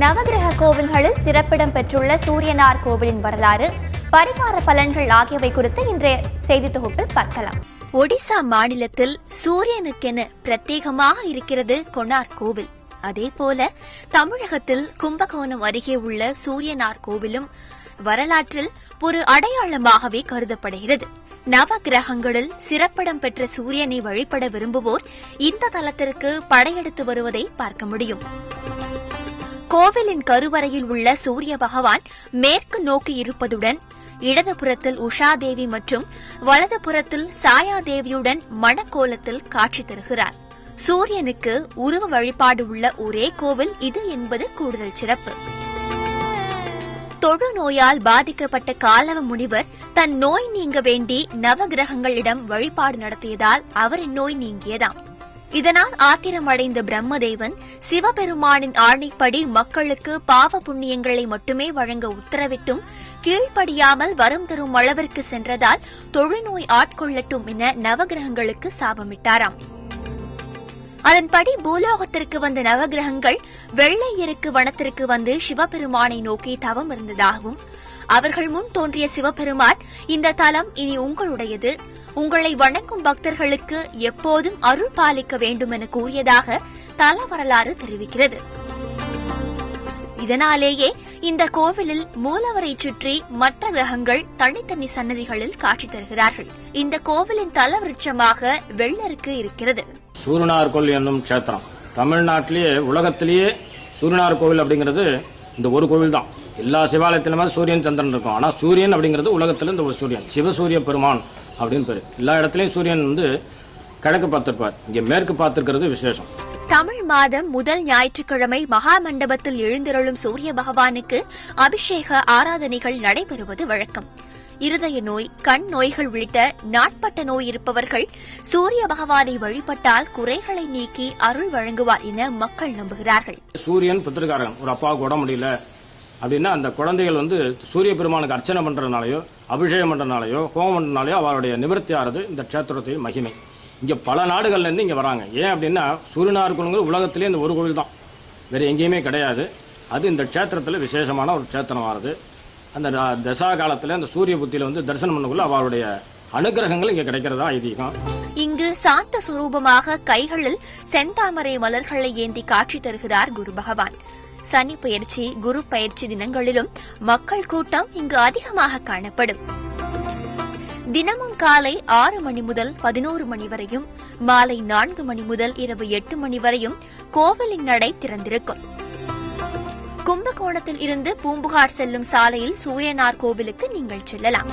நவகிரக கோவில்களில் சிறப்பிடம் பெற்றுள்ள சூரியனார் கோவிலின் வரலாறு பரிகார பலன்கள் ஆகியவை குறித்து இன்றைய செய்தி தொகுப்பில் பார்க்கலாம். ஒடிசா மாநிலத்தில் சூரியனுக்கென பிரத்யேகமாக இருக்கிறது கொனார் கோவில். அதேபோல தமிழகத்தில் கும்பகோணம் அருகே உள்ள சூரியனார் கோவிலும் வரலாற்றில் ஒரு அடையாளமாகவே கருதப்படுகிறது. நவ கிரகங்களில் சிறப்பிடம் பெற்ற சூரியனை வழிபட விரும்புவோர் இந்த தலத்திற்கு படையெடுத்து வருவதை பார்க்க முடியும். கோவிலின் கருவறையில் உள்ள சூரிய பகவான் மேற்கு நோக்கி இருப்பதுடன் இடதுபுறத்தில் உஷாதேவி மற்றும் வலதுபுறத்தில் சாயாதேவியுடன் மணக்கோலத்தில் காட்சி தருகிறார். சூரியனுக்கு உருவ வழிபாடு உள்ள ஒரே கோவில் இது என்பது கூடுதல் சிறப்பு. தொழுநோயால் பாதிக்கப்பட்ட காலவ முனிவர் தன் நோய் நீங்க வேண்டி நவகிரகங்களிடம் வழிபாடு நடத்தியதால் அவரின் நோய் நீங்கியதாம். இதனால் ஆத்திரமடைந்த பிரம்மதேவன் சிவபெருமானின் ஆணைப்படி மக்களுக்கு பாவ புண்ணியங்களை மட்டுமே வழங்க உத்தரவிட்டும் கீழ்ப்படியாமல் வரம் தரும் அளவிற்கு சென்றதால் தொழுநோய் ஆட்கொள்ளட்டும் என நவகிரகங்களுக்கு சாபமிட்டாராம். அதன்படி பூலோகத்திற்கு வந்த நவகிரகங்கள் வெள்ளை எருக்கு வனத்திற்கு வந்து சிவபெருமானை நோக்கி தவம் இருந்ததாகவும் அவர்கள் முன் தோன்றிய சிவபெருமான் இந்த தலம் இனி உங்களுடையது. உங்களை வணங்கும் பக்தர்களுக்கு எப்போதும் அருள் பாலிக்க வேண்டும் என கூறியதாக தல வரலாறு தெரிவிக்கிறது. இதனாலேயே இந்த கோவிலில் மூலவரை சுற்றி மற்ற கிரகங்கள் தனித்தனி சன்னதிகளில் காட்சி தருகிறார்கள். இந்த கோவிலின் தல விருட்சமாக வெள்ளருக்கு இருக்கிறது. சூரியனார் என்னும் க்ஷேத்திரம். தமிழ்நாட்டிலேயே உலகத்திலேயே சூரியனார் கோவில் அப்படிங்கிறது இந்த ஒரு கோவில் தான். எல்லா சிவாலயத்திலுமே சூரியன் சந்திரன் இருக்கும். ஆனால் சூரியன் அப்படிங்கிறது உலகத்தில் இந்த ஒரு சூரியன். சிவசூரிய பெருமான். அப்படின்னு பேர். எல்லா இடத்துலையும் சூரியன் வந்து கிழக்கு பார்த்திருப்பார். இங்கே மேற்கு பார்த்திருக்கிறது விசேஷம். தமிழ் மாதம் முதல் ஞாயிற்றுக்கிழமை மகா மண்டபத்தில் எழுந்தருளும் சூரிய பகவானுக்கு அபிஷேக ஆராதனைகள் நடைபெறுவது வழக்கம். இருதய நோய் கண் நோய்கள் உள்ளிட்ட நாட்பட்ட நோய் இருப்பவர்கள் சூரிய பகவானை வழிபட்டால் குறைகளை நீக்கி அருள் வழங்குவார் என மக்கள் நம்புகிறார்கள். சூரியன் பித்திருக்காரன் ஒரு அப்பாவுக்கு உடம்பு முடியல. அப்படின்னா அந்த குழந்தைகள் வந்து சூரிய பெருமானுக்கு அர்ச்சனை பண்றதுனாலயோ அபிஷேகம் பண்றதுனாலயோ ஹோமம் பண்றதுனாலயோ அவருடைய நிவர்த்தி ஆகிறது இந்த க்ஷேத்திரத்தின் மகிமை. இங்கே பல நாடுகள்லேருந்து இங்கே வராங்க. ஏன் அப்படின்னா சூரியனார் கோவிலுங்கிற உலகத்திலே இந்த ஒரு கோவில் தான். வேறு எங்கேயுமே கிடையாது. அது இந்த க்ஷேத்திரத்தில் விசேஷமான ஒரு க்ஷேத்திரம் ஆறுது அந்த தசா காலத்தில் அந்த சூரிய புத்தியில் வந்து தரிசனம் பண்ணக்குள்ள அவருடைய அனுகிரகங்கள் இங்கே கிடைக்கிறதா ஐதீகம். இங்கு சாந்த சுரூபமாக கைகளில் செந்தாமரை மலர்களை ஏந்தி காட்சி தருகிறார் குரு பகவான். சனி பயிற்சி குரு பயிற்சி தினங்களிலும் மக்கள் கூட்டம் இங்கு அதிகமாக காணப்படும். தினமும் காலை ஆறு மணி முதல் பதினோரு மணி வரையும் மாலை நான்கு மணி முதல் இரவு எட்டு மணி வரையும் கோவிலின் நடை திறந்திருக்கும். கும்பகோணத்தில் இருந்து பூம்புகார் செல்லும் சாலையில் சூரியனார் கோவிலுக்கு நீங்கள் செல்லலாம்.